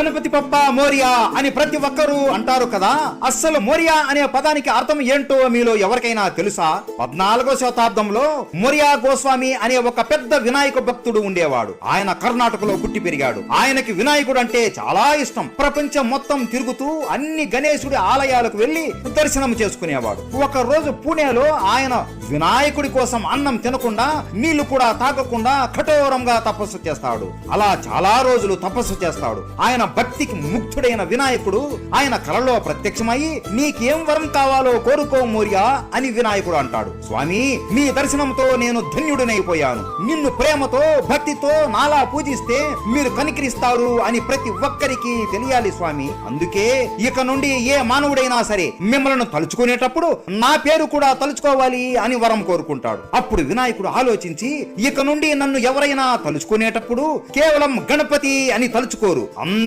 గణపతి పప్ప మోరియా అని ప్రతి ఒక్కరూ అంటారు కదా. అస్సలు మోరియా అనే పదానికి అర్థం ఏంటో మీలో ఎవరికైనా తెలుసా? పద్నాలుగో శతాబ్దంలో మోరియా గోస్వామి అనే ఒక పెద్ద వినాయక భక్తుడు ఉండేవాడు. ఆయన కర్ణాటకలో పుట్టి పెరిగాడు. ఆయనకి వినాయకుడు అంటే చాలా ఇష్టం. ప్రపంచం మొత్తం తిరుగుతూ అన్ని గణేశుడి ఆలయాలకు వెళ్ళి దర్శనం చేసుకునేవాడు. ఒక రోజు పూణేలో ఆయన వినాయకుడి కోసం అన్నం తినకుండా నీళ్ళు కూడా తాగకుండా కఠోరంగా తపస్సు చేస్తాడు. అలా చాలా రోజులు తపస్సు చేస్తాడు. ఆయన భక్తికి ముగ్ధుడైన వినాయకుడు ఆయన కలలో ప్రత్యక్షమై నీకేం వరం కావాలో కోరుకో మోరియా అని వినాయకుడు అంటాడు. స్వామి మీ దర్శనంతో నేను ధన్యుడినైపోయాను. నిన్ను ప్రేమతో భక్తితో నాలా పూజిస్తే మీరు కనికరిస్తారు అని ప్రతి ఒక్కరికి తెలియాలి స్వామి. అందుకే ఇక నుండి ఏ మానవుడైనా సరే మిమ్మల్ని తలుచుకునేటప్పుడు నా పేరు కూడా తలుచుకోవాలి అని వరం కోరుకుంటాడు. అప్పుడు వినాయకుడు ఆలోచించి ఇక నుండి నన్ను ఎవరైనా తలుచుకునేటప్పుడు కేవలం గణపతి అని తలుచుకోరు.